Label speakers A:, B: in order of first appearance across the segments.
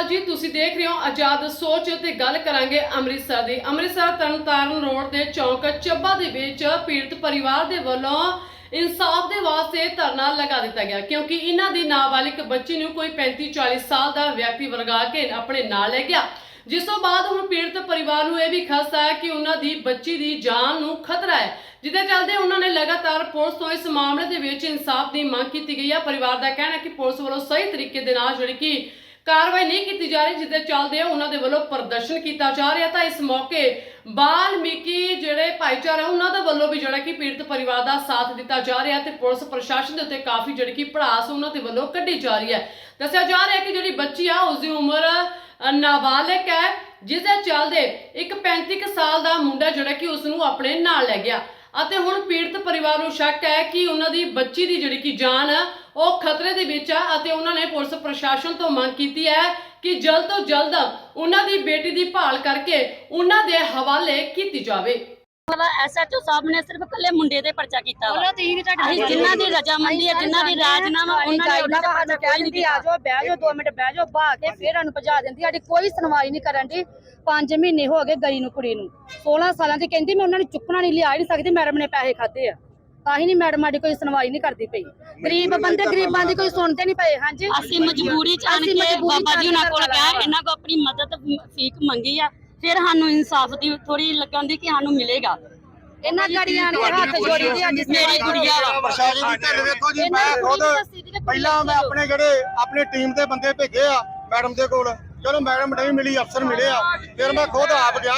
A: ਅਕਾਲ ਜੀ, ਤੁਸੀਂ ਦੇਖ ਰਹੇ ਹੋ ਆਜ਼ਾਦ ਸੋਚ ਤੇ ਗੱਲ ਕਰਾਂਗੇ ਅੰਮ੍ਰਿਤਸਰ ਦੀ। ਅੰਮ੍ਰਿਤਸਰ ਤਰਨਤਾਰਨ ਰੋਡ ਦੇ ਚੌਂਕ ਚੱਬਾ ਦੇ ਵਿੱਚ ਪੀੜਤ ਪਰਿਵਾਰ ਦੇ ਵੱਲੋਂ ਇਨਸਾਫ ਦੇ ਵਾਸਤੇ ਧਰਨਾ ਲਗਾ ਦਿੱਤਾ ਗਿਆ, ਕਿਉਂਕਿ ਇਹਨਾਂ ਦੀ ਨਾਬਾਲਿਗ ਬੱਚੀ ਨੂੰ ਕੋਈ 35 40 ਸਾਲ ਦਾ ਵਿਅਕਤੀ ਵਰਗਾ ਕੇ ਆਪਣੇ ਨਾਲ ਲੈ ਗਿਆ। ਜਿਸ ਤੋਂ ਬਾਅਦ ਹੁਣ ਪੀੜਤ ਪਰਿਵਾਰ ਨੂੰ ਇਹ ਵੀ ਖਸਤਾ ਹੈ ਕਿ ਉਹਨਾਂ ਦੀ ਬੱਚੀ ਦੀ ਜਾਨ ਨੂੰ ਖਤਰਾ ਹੈ। ਜਿਹਦੇ ਚੱਲਦੇ ਉਹਨਾਂ ਨੇ ਲਗਾਤਾਰ ਪੁਲਿਸ ਤੋਂ ਇਸ ਮਾਮਲੇ ਦੇ ਵਿੱਚ ਇਨਸਾਫ ਦੀ ਮੰਗ ਕੀਤੀ ਗਈ ਹੈ। ਪਰਿਵਾਰ ਦਾ ਕਹਿਣਾ ਹੈ ਕਿ ਪੁਲਿਸ ਵੱਲੋਂ ਸਹੀ ਤਰੀਕੇ ਦੇ ਨਾਲ ਜਿਹੜੀ ਕਿ ਕਾਰਵਾਈ ਨਹੀਂ ਕੀਤੀ ਜਾ ਰਹੀ ਜਿਹਦੇ ਚੱਲਦੇ ਉਹਨਾਂ ਦੇ ਵੱਲੋਂ ਪ੍ਰਦਰਸ਼ਨ ਕੀਤਾ ਜਾ ਰਿਹਾ। ਤਾਂ ਇਸ ਮੌਕੇ ਬਾਲਮੀਕੀ ਜਿਹੜੇ ਭਾਈਚਾਰਾ, ਉਹਨਾਂ ਦੇ ਵੱਲੋਂ ਵੀ ਜਿਹੜਾ ਕਿ ਪੀੜਤ ਪਰਿਵਾਰ ਦਾ ਸਾਥ ਦਿੱਤਾ ਜਾ ਰਿਹਾ ਤੇ ਪੁਲਿਸ ਪ੍ਰਸ਼ਾਸਨ ਦੇ ਉੱਤੇ ਕਾਫੀ ਜਿਹੜੀ ਕਿ ਭੜਾਸ ਉਹਨਾਂ ਦੇ ਵੱਲੋਂ ਕੱਢੀ ਜਾ ਰਹੀ ਹੈ। ਦੱਸਿਆ ਜਾ ਰਿਹਾ ਕਿ ਜਿਹੜੀ ਬੱਚੀ ਆ, ਉਸ ਦੀ ਉਮਰ ਨਾਬਾਲਗ ਹੈ, ਜਿਸ ਦੇ ਚੱਲਦੇ ਇੱਕ 35 ਕੁ ਸਾਲ ਦਾ ਮੁੰਡਾ ਜਿਹੜਾ ਕਿ ਉਸ ਨੂੰ ਆਪਣੇ ਨਾਲ ਲੈ ਗਿਆ। ਅਤੇ ਹੁਣ ਪੀੜਤ ਪਰਿਵਾਰ ਨੂੰ ਸ਼ੱਕ ਹੈ ਕਿ ਉਹਨਾਂ ਦੀ ਬੱਚੀ ਦੀ ਜਿਹੜੀ ਕਿ ਜਾਨ ਉਹ ਖਤਰੇ ਦੇ ਵਿੱਚ ਆ ਅਤੇ ਉਹਨਾਂ ਨੇ ਪੁਲਿਸ ਪ੍ਰਸ਼ਾਸਨ ਤੋਂ ਮੰਗ ਕੀਤੀ ਹੈ ਕਿ ਜਲਦ ਤੋਂ ਜਲਦ ਉਹਨਾਂ ਦੀ ਬੇਟੀ ਦੀ ਭਾਲ ਕਰਕੇ ਉਹਨਾਂ ਦੇ ਹਵਾਲੇ ਕੀਤੀ ਜਾਵੇ।
B: ਵਾਲਾ ਐਸਐਚਓ ਸਾਹਿਬ ਨੇ ਸਿਰਫ ਕੱਲੇ ਮੁੰਡੇ ਤੇ ਪਰਚਾ ਕੀਤਾ ਵਾ।
C: ਉਹਨਾਂ ਤੇ ਹੀ ਤੁਹਾਡੇ
B: ਅਸੀਂ ਜਿਨ੍ਹਾਂ ਦੀ ਰਜਾਮੰਦੀ ਹੈ ਜਿਨ੍ਹਾਂ ਦੀ ਰਾਜਨਾਮਾ ਉਹਨਾਂ ਨੇ ਉਹਨਾਂ ਦਾ
C: ਸਾਨੂੰ ਕਹਿ ਦਿੰਦੀ ਆ ਜਾਓ ਬਹਿ ਜਾਓ 2 ਮਿੰਟ ਬਹਿ ਜਾਓ ਬਾਹ ਕੇ ਫੇਰ ਸਾਨੂੰ ਭਜਾ ਦਿੰਦੀ ਸਾਡੀ ਕੋਈ ਸੁਣਵਾਈ ਨਹੀਂ ਕਰਨ ਦੀ। 5 ਮਹੀਨੇ ਹੋ ਗਏ ਗਈ ਨੂੰ ਕੁੜੀ ਨੂੰ। 16 ਸਾਲਾਂ ਦੀ ਕਹਿੰਦੀ ਮੈਂ ਉਹਨਾਂ ਨੂੰ ਚੁੱਕਣਾ ਨਹੀਂ ਲਿਆ ਨਹੀਂ ਸਕਦੀ ਮੈਡਮ ਨੇ ਪੈਸੇ ਖਾਦੇ ਆ। ਤਾਂ ਹੀ ਨਹੀਂ ਮੈਡਮ ਸਾਡੀ ਕੋਈ ਸੁਣਵਾਈ ਨਹੀਂ ਕਰਦੀ ਪਈ। ਗਰੀਬ ਬੰਦੇ ਗਰੀਬਾਂ ਦੀ ਕੋਈ ਸੁਣਦੇ ਨਹੀਂ ਪਏ ਹਾਂਜੀ?
B: ਅਸੀਂ ਮਜਬੂਰੀ ਚ ਆਣ ਕੇ ਬਾਬਾ ਜੀ ਉਹਨਾਂ ਕੋਲ ਗਿਆ ਇਹਨਾਂ ਕੋ ਆਪਣੀ ਮਦਦ ਫੀਕ ਮੰਗੀ ਆ ਫਿਰ ਸਾਨੂੰ ਇਨਸਾਫ ਦੀ ਥੋੜੀ ਲੱਗਣ ਦੀ ਕਿ ਸਾਨੂੰ ਮਿਲੇਗਾ।
C: ਇਹਨਾਂ ਗੜੀਆਂ ਨੇ ਹੱਥ ਜੋੜੀ ਦੀ ਸਾਡੀ
B: ਮੇਰੀ ਗੁੜੀਆ ਵਾ
D: ਪ੍ਰਸ਼ਾਸਨ ਦੀ ਢਿੱਲ ਵੇਖੋ ਜੀ ਮੈਂ ਖੁਦ ਪਹਿਲਾਂ ਮੈਂ ਆਪਣੇ ਜਿਹੜੇ ਆਪਣੀ ਟੀਮ ਦੇ ਬੰਦੇ ਭੇਜੇ ਆ ਮੈਡਮ ਦੇ ਕੋਲ। ਚਲੋ ਮੈਡਮ ਨਹੀਂ ਮਿਲੀ ਅਫਸਰ ਮਿਲੇ ਆ। ਫਿਰ ਮੈਂ ਖੁਦ ਆਪ ਗਿਆ।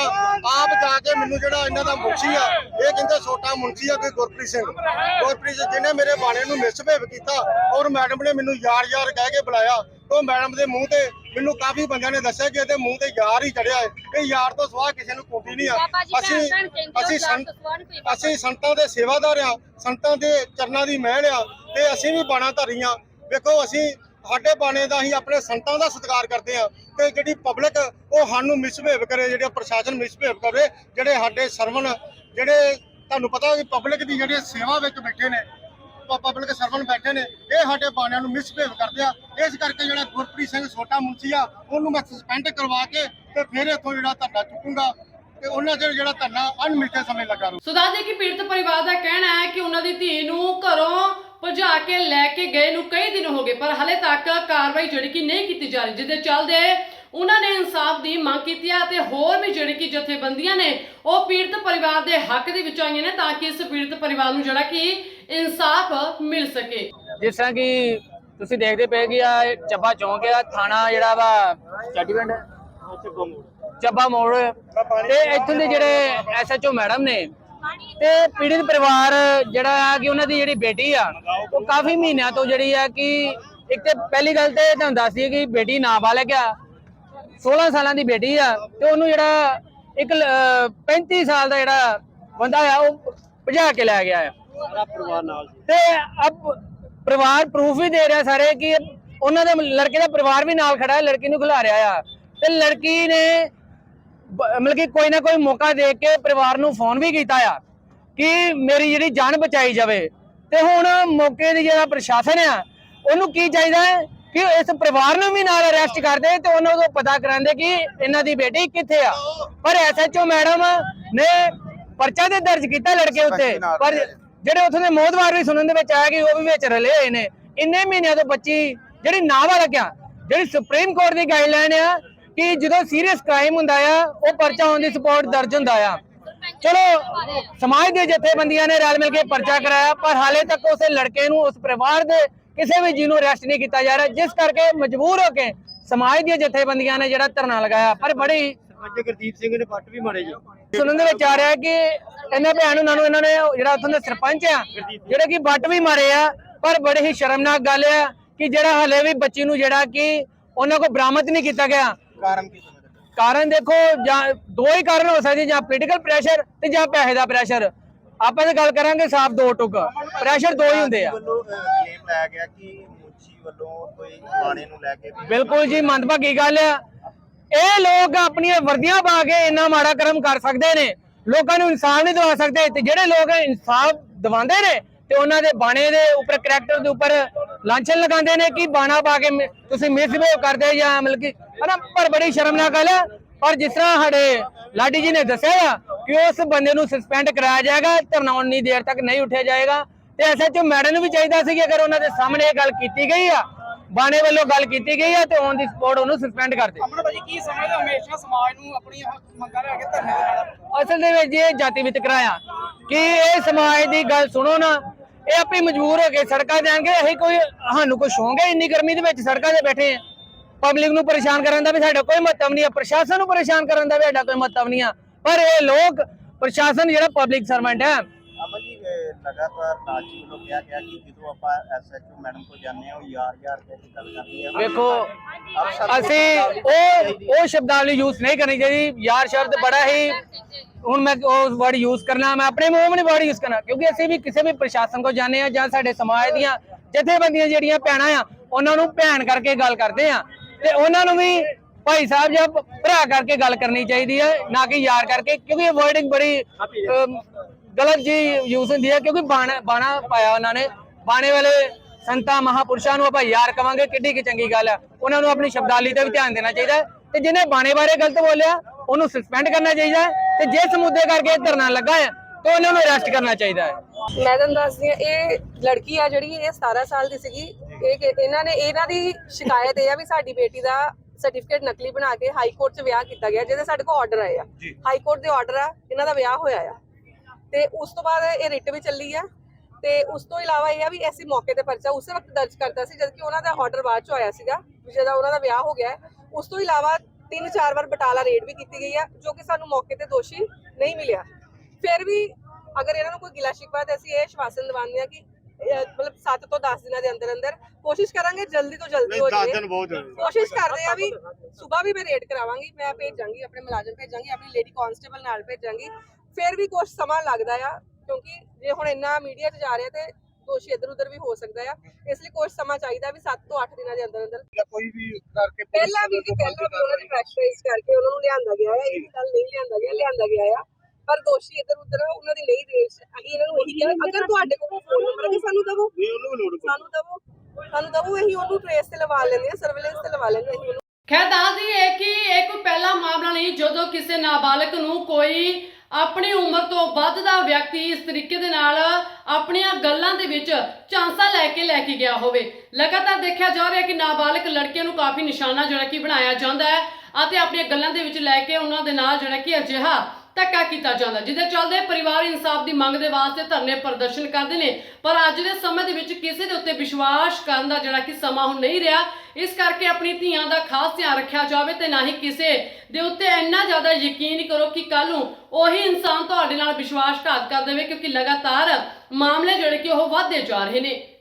D: ਆਪ ਜਾ ਕੇ ਮੈਨੂੰ ਜਿਹੜਾ ਇਹਨਾਂ ਦਾ ਮੁਨਸ਼ੀ ਆ ਇਹ ਕਹਿੰਦੇ ਛੋਟਾ ਮੁਨਸ਼ੀ ਆ ਕੋਈ ਗੁਰਪ੍ਰੀਤ ਸਿੰਘ। ਗੁਰਪ੍ਰੀਤ ਸਿੰਘ ਜਿਹਨੇ ਮੇਰੇ ਬਾਣੇ ਨੂੰ ਮਿਸਬਿਹੇਵ ਕੀਤਾ ਔਰ ਮੈਡਮ ਨੇ ਮੈਨੂੰ ਯਾਰ ਯਾਰ ਕਹਿ ਕੇ ਬੁਲਾਇਆ। ਉਹ ਮੈਡਮ ਦੇ ਮੂੰਹ ਤੇ ਮੈਨੂੰ ਕਾਫੀ ਬੰਦਿਆਂ ਨੇ ਦੱਸਿਆ ਕਿ ਇਹਦੇ ਮੂੰਹ ਤੇ ਯਾਰ ਹੀ ਚੜਿਆ ਹੈ। ਇਹ ਯਾਰ ਤੋਂ ਸਵਾਹ ਕਿਸੇ ਨੂੰ ਕੁੰਦੀ ਨਹੀਂ ਆ। ਅਸੀਂ ਅਸੀਂ। ਅਸੀਂ ਸੰਤਾਂ ਦੇ ਸੇਵਾਦਾਰ ਆ। ਸੰਤਾਂ ਦੇ ਚਰਨਾਂ ਦੀ ਮਹਿਲ ਆ। ਤੇ ਅਸੀਂ ਵੀ ਬਾਣਾ ਧਾਰੀਆਂ। ਵੇਖੋ ਅਸੀਂ ਸਾਡੇ ਬਾਣੇ ਦਾ ਅਸੀਂ ਆਪਣੇ ਸੰਤਾਂ ਦਾ ਸਤਿਕਾਰ ਕਰਦੇ ਆ ਤੇ ਜਿਹੜੀ ਪਬਲਿਕ ਉਹ ਸਾਨੂੰ ਮਿਸਬਿਹੇਵ ਕਰੇ, ਜਿਹੜੇ ਪ੍ਰਸ਼ਾਸਨ ਮਿਸਬਿਹੇਵ ਕਰੇ, ਜਿਹੜੇ ਸਾਡੇ ਸਰਵਨ ਜਿਹੜੇ ਤੁਹਾਨੂੰ ਪਤਾ ਕਿ ਪਬਲਿਕ ਦੀ ਜਿਹੜੀ ਸੇਵਾ ਵਿੱਚ ਬੈਠੇ ਨੇ ਪਬਲਿਕ ਸਰਵਨ ਬੈਠੇ ਨੇ, ਇਹ ਸਾਡੇ ਬਾਣਿਆਂ ਨੂੰ ਮਿਸਬਿਹੇਵ ਕਰਦੇ ਆ। ਇਸ ਕਰਕੇ ਜਿਹੜਾ ਗੁਰਪ੍ਰੀਤ ਸਿੰਘ ਛੋਟਾ ਮੁੰਸ਼ੀ ਆ, ਉਹਨੂੰ ਮੈਂ ਸਸਪੈਂਡ ਕਰਵਾ ਕੇ ਤੇ ਫਿਰ ਇੱਥੋਂ ਜਿਹੜਾ ਧਰਨਾ ਚੁੱਕੂਗਾ ਤੇ ਉਹਨਾਂ ਚਿਰ ਜਿਹੜਾ ਧਰਨਾ ਅਣਮਿੱਥੇ ਸਮੇਂ ਲੱਗਾ ਰਹੂ।
A: ਸੋ ਦੱਸਦੇ ਪੀੜਤ ਪਰਿਵਾਰ ਦਾ ਕਹਿਣਾ ਹੈ ਕਿ ਉਹਨਾਂ ਦੀ ਧੀ ਨੂੰ ਘਰੋਂ ਭਜਾ ਕੇ ਲੈ ਕੇ ਗਏ ਨੂੰ ਕਈ ਦਿਨ ਹੋ ਗਏ ਪਰ ਹਲੇ ਤੱਕ ਕਾਰਵਾਈ ਜਿਹੜੀ ਕਿ ਨਹੀਂ ਕੀਤੀ ਜਾ ਰਹੀ ਜਿਹਦੇ ਚੱਲਦੇ ਉਹਨਾਂ ਨੇ ਇਨਸਾਫ ਦੀ ਮੰਗ ਕੀਤੀ ਹੈ ਤੇ ਹੋਰ ਵੀ ਜਿਹੜੀ ਕਿ ਜਥੇਬੰਦੀਆਂ ਨੇ ਉਹ ਪੀੜਤ ਪਰਿਵਾਰ ਦੇ ਹੱਕ ਦੇ ਵਿੱਚ ਆਈਆਂ ਨੇ ਤਾਂ ਕਿ ਇਸ ਪੀੜਤ ਪਰਿਵਾਰ ਨੂੰ ਜਿਹੜਾ ਕਿ ਇਨਸਾਫ ਮਿਲ ਸਕੇ।
E: ਜਿਸ ਤਰ੍ਹਾਂ ਕਿ ਤੁਸੀਂ ਦੇਖਦੇ ਪਏ ਕਿ ਆ ਚੱਬਾ ਚੌਂਕ ਆ ਥਾਣਾ ਜਿਹੜਾ ਵਾ ਚਾਟੀ ਪਿੰਡ ਚੱਬਾ ਮੋੜ। ਤੇ ਇੱਥੋਂ ਦੇ ਜਿਹੜੇ ਐਸਐਚਓ ਮੈਡਮ ਨੇ ਤੇ ਪੀੜਿਤ ਪਰਿਵਾਰ ਜਿਹੜਾ ਆ ਕਿ ਉਹਨਾਂ ਦੀ ਜਿਹੜੀ ਬੇਟੀ ਆ ਉਹ ਕਾਫੀ ਮਹੀਨਿਆਂ ਤੋਂ ਜਿਹੜੀ ਆ ਕਿ ਇੱਕ ਤੇ ਪਹਿਲੀ ਗੱਲ ਤੇ ਤੁਹਾਨੂੰ ਦੱਸ ਦਈਏ ਕਿ ਬੇਟੀ ਨਾਬਾਲਗ ਆ 16 ਸਾਲਾਂ ਦੀ ਬੇਟੀ ਆ ਤੇ ਉਹਨੂੰ ਜਿਹੜਾ ਇੱਕ ਲ- ਅਹ 35 ਸਾਲ ਦਾ ਜਿਹੜਾ ਬੰਦਾ ਆ ਉਹ ਭਜਾ ਕੇ ਲੈ ਗਿਆ ਆ। ਤੇ ਅਬ ਪਰਿਵਾਰ ਪ੍ਰੂਫ ਵੀ ਦੇ ਰਿਹਾ ਸਾਰੇ ਕਿ ਉਹਨਾਂ ਦੇ ਲੜਕੇ ਦਾ ਪਰਿਵਾਰ ਵੀ ਨਾਲ ਖੜਾ ਹੈ ਲੜਕੀ ਨੂੰ ਖਿਲਾ ਰਿਹਾ ਆ। ਤੇ ਲੜਕੀ ਨੇ ਮਤਲਬ ਕਿ ਕੋਈ ਨਾ ਕੋਈ ਮੌਕਾ ਦੇ ਕੇ ਪਰਿਵਾਰ ਨੂੰ ਫੋਨ ਵੀ ਕੀਤਾ ਆ ਕਿ ਮੇਰੀ ਜਿਹੜੀ ਜਾਨ ਬਚਾਈ ਜਾਵੇ। ਤੇ ਹੁਣ ਮੌਕੇ ਦੀ ਜਿਹੜਾ ਪ੍ਰਸ਼ਾਸਨ ਆ ਉਹਨੂੰ ਕੀ ਚਾਹੀਦਾ ਹੈ ਕਿ ਇਸ ਪਰਿਵਾਰ ਨੂੰ ਵੀ ਨਾਲ ਅਰੈਸਟ ਕਰਦੇ ਤੇ ਉਹਨਾਂ ਤੋਂ ਪਤਾ ਕਰਾਉਂਦੇ ਕਿ ਇਹਨਾਂ ਦੀ ਬੇਟੀ ਕਿੱਥੇ ਆ। ਪਰ ਐਸਐਚਓ ਮੈਡਮ ਨੇ ਪਰਚਾ ਤੇ ਦਰਜ ਕੀਤਾ ਲੜਕੇ ਉੱਤੇ। ਪਰ ਜਿਹੜੇ ਉੱਥੋਂ ਦੇ ਮੋਦਵਾਰ ਵੀ ਸੁਣਨ ਦੇ ਵਿੱਚ ਆਇਆ ਕਿ ਉਹ ਵੀ ਵਿੱਚ ਰਲੇ ਹੋਏ ਨੇ। ਇੰਨੇ ਮਹੀਨਿਆਂ ਤੋਂ ਬੱਚੀ ਜਿਹੜੀ ਨਾਬਾਲਗ ਆ ਜਿਹੜੀ ਸੁਪਰੀਮ ਕੋਰਟ ਦੀ ਗਾਈਡਲਾਈਨ ਆ ਕਿ ਜਦੋਂ ਸੀਰੀਅਸ ਕ੍ਰਾਈਮ ਹੁੰਦਾ ਆ ਉਹ ਪਰਚਾ ਔਨ ਦੀ ਸਪੋਰਟ ਦਰਜ ਹੁੰਦਾ ਆ। ਚਲੋ ਸਮਾਜ ਦੇ ਜਥੇਬੰਦੀਆਂ ਨੇ ਰਲ ਮਿਲ ਕੇ ਪਰਚਾ ਕਰਾਇਆ ਪਰ ਹਾਲੇ ਤੱਕ ਉਸੇ ਲੜਕੇ ਨੂੰ ਉਸ ਪਰਿਵਾਰ ਦੇ ਕਿਸੇ ਵੀ ਜੀ ਨੂੰ ਅਰੈਸਟ ਨਹੀਂ ਕੀਤਾ ਜਾ ਰਿਹਾ ਜਿਸ ਕਰਕੇ ਮਜਬੂਰ ਹੋ ਕੇ ਸਮਾਜ ਦੀਆਂ ਜਥੇਬੰਦੀਆਂ ਨੇ ਜਿਹੜਾ ਧਰਨਾ ਲਗਾਇਆ। ਪਰ ਬੜੀ
D: ਅੱਜ ਗੁਰਦੀਪ ਸਿੰਘ ਨੇ ਪੱਟ ਵੀ ਮਾਰੇ ਜੀ।
E: ਸੁਣਨ ਦੇ ਵਿੱਚ ਆ ਰਿਹਾ ਕਿ ਇਹਨਾਂ ਭੈਣ ਉਹਨਾਂ ਨੂੰ ਇਹਨਾਂ ਨੇ ਜਿਹੜਾ ਉੱਥੋਂ ਦੇ ਸਰਪੰਚ ਆ ਜਿਹੜੇ ਕਿ ਵੱਟ ਵੀ ਮਾਰੇ ਆ ਪਰ ਬੜੀ ਹੀ ਸ਼ਰਮਨਾਕ ਗੱਲ ਆ ਕਿ ਜਿਹੜਾ ਹਲੇ ਵੀ ਬੱਚੀ ਨੂੰ ਜਿਹੜਾ ਕਿ ਉਹਨਾਂ ਕੋਲ ਬਰਾਮਦ ਨਹੀਂ ਕੀਤਾ ਗਿਆ।
D: ਕਾਰਨ ਕੀ
E: ਕਾਰਨ ਦੇਖੋ ਜਾਂ ਦੋ ਹੀ ਕਾਰਨ ਹੋ ਸਕਦੇ ਜਾਂ ਪੋਲੀਟੀਕਲ ਪ੍ਰੈਸ਼ਰ ਤੇ ਜਾਂ ਪੈਸੇ ਦਾ ਪ੍ਰੈਸ਼ਰ ਆਪਾਂ ਤਾਂ ਗੱਲ ਕਰਾਂਗੇ ਸਾਫ਼ ਦੋ ਟੁਕ। ਪ੍ਰੈਸ਼ਰ ਦੋ ਹੀ ਹੁੰਦੇ ਆ।
F: ਵੱਲੋਂ ਕਲੇਮ ਲਾਇਆ ਗਿਆ ਕਿ ਮੁੱਛੀ ਵੱਲੋਂ ਕੋਈ ਬਾਣੇ ਨੂੰ ਲੈ ਕੇ ਵੀ
E: ਬਿਲਕੁਲ ਜੀ ਮੰਦਭਾਗੀ ਗੱਲ ਆ। ਇਹ ਲੋਕ ਆਪਣੀਆਂ ਵਰਦੀਆਂ ਪਾ ਕੇ ਇੰਨਾ ਮਾੜਾ ਕਰਮ ਕਰ ਸਕਦੇ ਨੇ। ਲੋਕਾਂ ਨੂੰ ਇਨਸਾਫ ਨਹੀਂ ਦਿਵਾ ਸਕਦੇ। ਤੇ ਜਿਹੜੇ ਲੋਕ ਇਨਸਾਫ ਦਿਵਾਉਂਦੇ ਨੇ ਤੇ ਉਹਨਾਂ ਦੇ ਬਾਣੇ ਦੇ ਉੱਪਰ ਕਰੈਕਟਰ ਦੇ ਉੱਪਰ ਲਾਂਛਨ ਲਗਾਉਂਦੇ ਨੇ ਕਿ ਬਾਣਾ ਪਾ ਕੇ ਤੁਸੀਂ ਮਿਸਬਿਹੇਵ ਕਰਦੇ ਜਾਂ ਮਤਲਬ ਕਿ ਹਨਾ ਪਰ ਬੜੀ ਸ਼ਰਮਨਾਕ ਗੱਲ ਹੈ ਪਰ ਜਿਸ ਤਰ੍ਹਾਂ ਸਾਡੇ ਲਾਡੀ ਜੀ ਨੇ ਦੱਸਿਆ ਆ ਕਿ ਉਸ ਬੰਦੇ ਨੂੰ ਸਸਪੈਂਡ ਕਰਾਇਆ ਜਾਏਗਾ ਧਰਨਾ ਉਨੀ ਦੇਰ ਤੱਕ ਨਹੀਂ ਉੱਠਿਆ ਜਾਏਗਾ। ਤੇ ਐਸਐਚਓ ਮੈਡਮ ਨੂੰ ਵੀ ਚਾਹੀਦਾ ਸੀ ਕਿ ਅਗਰ ਉਹਨਾਂ ਦੇ ਸਾਹਮਣੇ ਇਹ ਗੱਲ ਕੀਤੀ ਗਈ ਆ ਬਾਣੇ ਵੱਲੋਂ ਗੱਲ ਕੀਤੀ ਗਈ ਆ ਤੇ ਔਨ ਦੀ ਸਪੋਰਟ ਉਹਨੂੰ ਸਸਪੈਂਡ ਕਰ ਦੇ
G: ਅਮਨ ਭਾਜੀ ਕੀ ਸਮਝਦੇ ਹੋ? ਹਮੇਸ਼ਾ ਸਮਾਜ ਨੂੰ ਆਪਣੀਆਂ ਮੰਗਾਂ ਲੈ ਕੇ ਧਰਨੇ ਦੇ ਨਾਲ
E: ਅਸਲ ਦੇ ਵਿੱਚ ਇਹ ਜਾਤੀ ਵਿਤਕਰਾ ਆ ਕਿ ਇਹ ਸਮਾਜ ਦੀ ਗੱਲ ਸੁਣੋ ਨਾ ਇਹ ਆਪੇ ਮਜਬੂਰ ਹੋ ਕੇ ਸੜਕਾਂ ਤੇ ਆਣਗੇ ਅਸੀਂ ਕੋਈ ਸਾਨੂੰ ਕੋਈ ਸ਼ੌਂਕ ਹੈ ਇੰਨੀ ਗਰਮੀ ਦੇ ਵਿੱਚ ਸੜਕਾਂ ਤੇ ਬੈਠੇ ਆ। ਪਬਲਿਕ ਨੂੰ ਪਰੇਸ਼ਾਨ ਕਰਨ ਦਾ ਵੀ ਸਾਡਾ ਕੋਈ ਮਤਲਬ ਨਹੀਂ ਆ ਪ੍ਰਸ਼ਾਸਨ ਨੂੰ ਪਰੇਸ਼ਾਨ ਕਰਨ ਦਾ ਵੀ ਸਾਡਾ ਕੋਈ ਮਤਲਬ ਨਹੀਂ ਆ। ਪਰ ਇਹ ਲੋਕ ਪ੍ਰਸ਼ਾਸਨ ਜਿਹੜਾ ਪਬਲਿਕ ਸਰਵੈਂਟ ਹੈ।
F: ਅਮਨ ਜੀ ਇਹ ਲਗਾਤਾਰ ਨਾਜੀ ਵੱਲੋਂ ਕਿਹਾ ਗਿਆ ਕਿ ਜਦੋਂ ਆਪਾਂ ਐਸਐਚਓ ਮੈਡਮ ਕੋਲ ਜਾਂਦੇ ਹਾਂ ਉਹ ਯਾਰ ਯਾਰ ਕਹਿ ਕੇ ਗੱਲ ਕਰਦੀ ਹੈ।
E: ਵੇਖੋ ਅਸੀਂ ਉਹ ਉਹ ਸ਼ਬਦਾਵਲੀ ਯੂਜ਼ ਨਹੀਂ ਕਰਨੀ ਚਾਹੀਦੀ। ਯਾਰ ਸ਼ਬਦ ਬੜਾ ਹੀ ਹੁਣ ਮੈਂ ਉਹ ਵਰਡ ਯੂਜ਼ ਕਰਨਾ ਮੈਂ ਆਪਣੇ ਮੂੰਹ ਨਹੀਂ ਵਰਡ ਯੂਜ਼ ਕਰਨਾ। ਕਿਉਂਕਿ ਅਸੀਂ ਵੀ ਕਿਸੇ ਵੀ ਪ੍ਰਸ਼ਾਸਨ ਕੋ ਜਾਂਦੇ ਆ ਜਾਂ ਸਾਡੇ ਸਮਾਜ ਦੀਆਂ ਜਥੇਬੰਦੀਆਂ ਜਿਹੜੀਆਂ ਭੈਣਾਂ ਆ ਉਹਨਾਂ ਨੂੰ ਭੈਣ ਕਰਕੇ ਗੱਲ ਕਰਦੇ ਆ। ਤੇ ਉਹਨਾਂ ਨੂੰ ਵੀ ਭਾਈ ਸਾਹਿਬ ਜਾਂ ਭਰਾ ਕਰਕੇ ਗੱਲ ਕਰਨੀ ਚਾਹੀਦੀ ਹੈ, ਨਾ ਕਿ ਯਾਰ ਕਰਕੇ, ਕਿਉਂਕਿ ਇਹ ਵਰਡਿੰਗ ਬੜੀ ਗਲਤ ਜੀ ਯੂਜ਼ ਹੁੰਦੀ ਹੈ, ਕਿਉਂਕਿ ਬਾਣਾ ਬਾਣਾ ਪਾਇਆ ਉਹਨਾਂ ਨੇ। ਬਾਣੇ ਵਾਲੇ ਸੰਤਾਂ, ਮਹਾਪੁਰਸ਼ਾਂ ਨੂੰ ਆਪਾਂ ਯਾਰ ਕਵਾਂਗੇ, ਕਿੱਡੀ ਕੀ ਚੰਗੀ ਗੱਲ ਹੈ। ਉਹਨਾਂ ਨੂੰ ਆਪਣੀ ਸ਼ਬਦਾਲੀ ਤੇ ਵੀ ਧਿਆਨ ਦੇਣਾ ਚਾਹੀਦਾ ਹੈ। ਤੇ ਜਿਹਨੇ ਬਾਣੇ ਬਾਰੇ ਗਲਤ ਬੋਲਿਆ, ਉਹਨੂੰ ਸਸਪੈਂਡ ਕਰਨਾ ਚਾਹੀਦਾ ਤੇ ਜਿਸ ਮੁੱਦੇ ਕਰਕੇ ਧਰਨਾ ਲੱਗਾ ਹੈ ਤਾਂ ਉਹਨਾਂ ਨੂੰ ਅਰੈਸਟ ਕਰਨਾ ਚਾਹੀਦਾ ਹੈ।
H: ਮੈਂ ਤੁਹਾਨੂੰ ਦੱਸਦੀ ਹਾਂ ਇਹ ਲੜਕੀ ਆ ਜਿਹੜੀ ਇਹ 17 ਸਾਲ ਦੀ ਸੀਗੀ। ਇਹ ਕਿ- ਇਹਨਾਂ ਨੇ ਇਹਨਾਂ ਦੀ ਸ਼ਿਕਾਇਤ ਇਹ ਆ ਵੀ ਸਾਡੀ ਬੇਟੀ ਦਾ ਸਰਟੀਫਿਕੇਟ ਨਕਲੀ ਬਣਾ ਕੇ ਹਾਈ ਕੋਰਟ 'ਚ ਵਿਆਹ ਕੀਤਾ ਗਿਆ ਜਿਹਦੇ ਸਾਡੇ ਕੋਲ ਆਰਡਰ ਆਏ ਆ। ਹਾਈ ਕੋਰਟ ਦੇ ਆਰਡਰ ਆ ਇਹਨਾਂ ਦਾ ਵਿਆਹ ਹੋਇਆ ਆ। ਤੇ ਉਸ ਤੋਂ ਬਾਅਦ ਇਹ ਰਿਟ ਵੀ ਚੱਲੀ ਆ। ਤੇ ਉਸ ਤੋਂ ਇਲਾਵਾ ਇਹ ਆ ਵੀ ਐਸੀ ਮੌਕੇ ਤੇ ਪਰਚਾ ਉਸੇ ਵਕਤ ਦਰਜ ਕਰਤਾ ਸੀ ਜਦਕਿ ਉਹਨਾਂ ਦਾ ਆਰਡਰ ਬਾਅਦ ਚ ਆਇਆ ਸੀਗਾ ਵੀ ਜਦੋਂ ਉਹਨਾਂ ਦਾ ਵਿਆਹ ਹੋ ਗਿਆ ਹੈ। ਉਸ ਤੋਂ ਇਲਾਵਾ ਤਿੰਨ ਚਾਰ ਵਾਰ ਬਟਾਲਾ ਰੇਡ ਵੀ ਕੀਤੀ ਗਈ ਆ ਜੋ ਕਿ ਸਾਨੂੰ ਮੌਕੇ ਤੇ ਦੋਸ਼ੀ ਨਹੀਂ ਮਿਲਿਆ। ਫਿਰ ਵੀ ਅਗਰ ਇਹਨਾਂ ਨੂੰ ਕੋਈ ਗਿਲਾ ਸ਼ਿਕਵਾ ਹੈ ਤਾਂ ਅਸੀਂ ਇਹ ਸ਼ਵਾਸਨ ਦਿਵਾਉਂਦੇ ਆ ਕਿ ਮਤਲਬ 7 ਤੋਂ 10 ਦਿਨਾਂ ਦੇ ਅੰਦਰ ਅੰਦਰ ਕੋਸ਼ਿਸ਼ ਕਰਾਂਗੇ ਜਲਦੀ ਤੋਂ ਜਲਦੀ ਹੋ ਜਾਵੇ।
D: ਬਹੁਤ
H: ਕੋਸ਼ਿਸ਼ ਕਰਦੇ ਆ ਵੀ ਸਵੇਰ ਵੀ ਮੈਂ ਰੇਡ ਕਰਾਵਾਂਗੀ ਮੈਂ ਭੇਜਾਂਗੀ ਆਪਣੇ ਮੁਲਾਜ਼ਮ ਭੇਜਾਂਗੀ ਆਪਣੀ ਲੇਡੀ ਕਾਂਸਟੇਬਲ ਨਾਲ ਭੇਜਾਂਗੀ। ਫਿਰ ਵੀ ਕੁਝ ਸਮਾਂ ਲੱਗਦਾ ਆ ਕਿਉਂਕਿ ਜੇ ਹੁਣ ਇੰਨਾ ਮੀਡੀਆ 'ਚ ਜਾ ਰਿਹਾ ਤੇ ਦੋਸ਼ੀ ਇੱਧਰ ਉੱਧਰ ਵੀ ਹੋ ਸਕਦਾ ਆ। ਇਸ ਲਈ ਕੁਝ ਸਮਾਂ ਚਾਹੀਦਾ ਵੀ 7 ਤੋਂ 8 ਦਿਨਾਂ ਦੇ ਅੰਦਰ ਅੰਦਰ।
D: ਕੋਈ ਵੀ ਕਰਕੇ
H: ਪਹਿਲਾਂ ਵੀ ਜੀ ਪਹਿਲਾਂ ਵੀ ਉਹਨਾਂ ਦੀ ਪ੍ਰੈਸ਼ਰਾਈਜ਼ ਕਰਕੇ ਉਹਨਾਂ ਨੂੰ ਲਿਆਂਦਾ ਗਿਆ ਹੈ ਇਹ ਵੀ ਗੱਲ ਨਹੀਂ ਲਿਆਂਦਾ ਗਿਆ ਲਿਆਂਦਾ ਗਿਆ ਆ। ਪਰ ਦੋਸ਼ੀ ਇੱਧਰ ਉੱਧਰ ਆ, ਉਹਨਾਂ ਦੀ ਨਹੀਂ ਰੇਸ ਅਸੀਂ ਇਹਨਾਂ ਨੂੰ ਇਹੀ ਕਿਹਾ ਅਗਰ ਤੁਹਾਡੇ ਕੋਲ ਫੋਨ ਨੰਬਰ ਹੈ ਵੀ ਸਾਨੂੰ ਦਵੋ।
D: ਉਹਨੂੰ ਵੀ ਲੋੜ
H: ਸਾਨੂੰ ਦਵੋ। ਸਾਨੂੰ ਦਵੋ ਅਸੀਂ ਉਹਨੂੰ ਟ੍ਰੇਸ ਤੇ ਲਵਾ ਲੈਂਦੇ ਆ ਸਰਵੇਲੈਂਸ ਤੇ ਲਵਾ ਲੈਂਦੇ ਹਾਂ ਅਸੀਂ
A: ਖੈਰ ਦੱਸਦੀ ਹੈ ਕਿ ਇਹ ਕੋਈ ਪਹਿਲਾ ਮਾਮਲਾ ਨਹੀਂ ਜਦੋਂ ਕਿਸੇ ਨਾਬਾਲਗ ਨੂੰ ਕੋਈ ਆਪਣੀ ਉਮਰ ਤੋਂ ਵੱਧ ਦਾ ਵਿਅਕਤੀ ਇਸ ਤਰੀਕੇ ਦੇ ਨਾਲ ਆਪਣੀਆਂ ਗੱਲਾਂ ਦੇ ਵਿੱਚ ਝਾਂਸਾ ਲੈ ਕੇ ਲੈ ਕੇ ਗਿਆ ਹੋਵੇ। ਲਗਾਤਾਰ ਦੇਖਿਆ ਜਾ ਰਿਹਾ ਕਿ ਨਾਬਾਲਗ ਲੜਕੀਆਂ ਨੂੰ ਕਾਫੀ ਨਿਸ਼ਾਨਾ ਜਿਹੜਾ ਕਿ ਬਣਾਇਆ ਜਾਂਦਾ ਹੈ ਅਤੇ ਆਪਣੀਆਂ ਗੱਲਾਂ ਦੇ ਵਿੱਚ ਲੈ ਕੇ ਉਹਨਾਂ ਦੇ ਨਾਲ ਜਿਹੜਾ ਕਿ ਅਜਿਹਾ ਧੱਕਾ ਕੀਤਾ ਜਾਂਦਾ ਜਿਹਦੇ ਚੱਲਦੇ ਪਰਿਵਾਰ ਇਨਸਾਫ ਦੀ ਮੰਗ ਦੇ ਵਾਸਤੇ ਧਰਨੇ ਪ੍ਰਦਰਸ਼ਨ ਕਰਦੇ ਨੇ। ਪਰ ਅੱਜ ਦੇ ਸਮੇਂ ਦੇ ਵਿੱਚ ਕਿਸੇ ਦੇ ਉੱਤੇ ਵਿਸ਼ਵਾਸ ਕਰਨ ਦਾ ਜਿਹੜਾ ਕਿ ਸਮਾਂ ਹੁਣ ਨਹੀਂ ਰਿਹਾ, ਇਸ ਕਰਕੇ ਆਪਣੀ ਧੀਆਂ ਦਾ ਖਾਸ ਧਿਆਨ ਰੱਖਿਆ ਜਾਵੇ ਤੇ ਨਾ ਹੀ ਕਿਸੇ ਦੇ ਉੱਤੇ ਇੰਨਾ ਜ਼ਿਆਦਾ ਯਕੀਨ ਕਰੋ ਕਿ ਕੱਲ ਨੂੰ ਉਹੀ ਇਨਸਾਨ ਤੁਹਾਡੇ ਨਾਲ ਵਿਸ਼ਵਾਸਘਾਤ ਕਰ ਦੇਵੇ, ਕਿਉਂਕਿ ਲਗਾਤਾਰ ਮਾਮਲੇ ਜਿਹੜੇ ਕਿ ਉਹ ਵੱਧਦੇ ਜਾ ਰਹੇ ਨੇ।